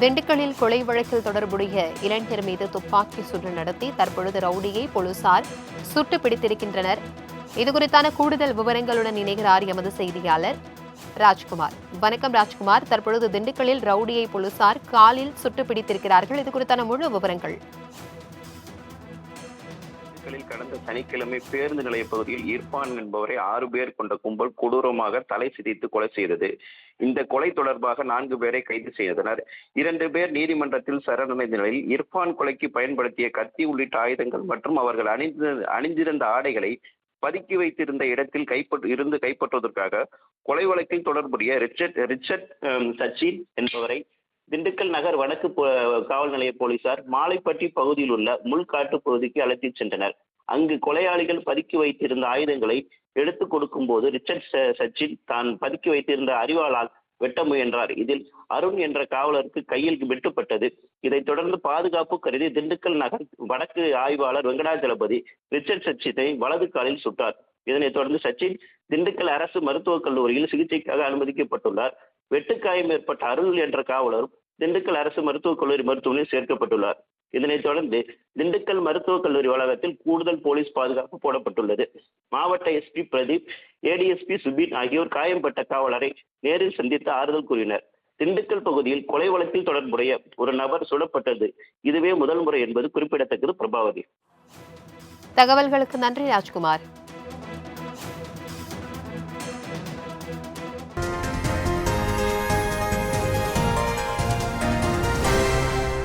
திண்டுக்கல்லில் கொலை வழக்கில் தொடர்புடைய இளைஞர் மீது துப்பாக்கி சூடு நடத்தி தற்பொழுது ரவுடியை போலீசார் சுட்டு பிடித்திருக்கின்றனர் இதுகுறித்தான கூடுதல் விவரங்களுடன் இணைகிறார் எமது செய்தியாளர் ராஜ்குமார். வணக்கம் ராஜ்குமார். தற்பொழுது திண்டுக்கல்லில் ரவுடியை போலீசார் காலில் சுட்டு பிடித்திருக்கிறார்கள் இது குறித்தான முழு விவரங்கள். திண்டுக்கல்லில் கடந்த சனிக்கிழமை பேருந்து நிலைய பகுதியில் இர்பான் என்பவரை ஆறு பேர் கொண்ட கும்பல் கொடூரமாக தலை சிதைத்து கொலை செய்தது. இந்த கொலை தொடர்பாக நான்கு பேரை கைது செய்தனர். இரண்டு பேர் நீதிமன்றத்தில் சரணடைந்த நிலையில் இர்பான் கொலைக்கு பயன்படுத்திய கத்தி உள்ளிட்ட ஆயுதங்கள் மற்றும் அவர்கள் அணிந்து அணிந்திருந்த ஆடைகளை பதுக்கி வைத்திருந்த இடத்தில் கைப்பற்று இருந்து கைப்பற்றுவதற்காக கொலை வழக்கில் தொடர்புடைய ரிச்சர்ட் ரிச்சர்ட் சச்சின் என்பவரை திண்டுக்கல் நகர் வடக்கு காவல் நிலைய போலீசார் மாலைப்பட்டி பகுதியில் உள்ள முள்காட்டு பகுதிக்கு அழைத்துச் சென்றனர். அங்கு கொலையாளிகள் பதுக்கி வைத்திருந்த ஆயுதங்களை எடுத்து கொடுக்கும் போது ரிச்சர்ட் சச்சின் தான் பதுக்கி வைத்திருந்த அறிவாளால் வெட்ட முயன்றார். இதில் அருண் என்ற காவலருக்கு கையில் வெட்டுப்பட்டது. இதைத் தொடர்ந்து பாதுகாப்பு கருதி திண்டுக்கல் நகர் வடக்கு ஆய்வாளர் வெங்கடாஜலபதி ரிச்சர்ட் சச்சினை வலது காலில் சுட்டார். இதனைத் தொடர்ந்து சச்சின் திண்டுக்கல் அரசு மருத்துவக் கல்லூரியில் சிகிச்சைக்காக அனுமதிக்கப்பட்டுள்ளார். வெட்டுக்காயம் ஏற்பட்ட அருள் என்ற காவலரும் திண்டுக்கல் அரசு மருத்துவக் கல்லூரி மருத்துவமனையில் சேர்க்கப்பட்டுள்ளார். இதனைத் தொடர்ந்து திண்டுக்கல் மருத்துவக் கல்லூரி வளாகத்தில் கூடுதல் போலீஸ் பாதுகாப்பு போடப்பட்டுள்ளது. மாவட்ட எஸ்பி பிரதீப் ஏடிஎஸ்பி சுபின் ஆகியோர் காயம்பட்ட காவலரை நேரில் சந்தித்து ஆறுதல் கூறினர். திண்டுக்கல் பகுதியில் கொலை வழக்கில் தொடர்புடைய ஒரு நபர் சுடப்பட்டது. இதுவே முதல் முறை என்பது குறிப்பிடத்தக்கது பிரபாவதி. தகவல்களுக்கு நன்றி ராஜ்குமார்.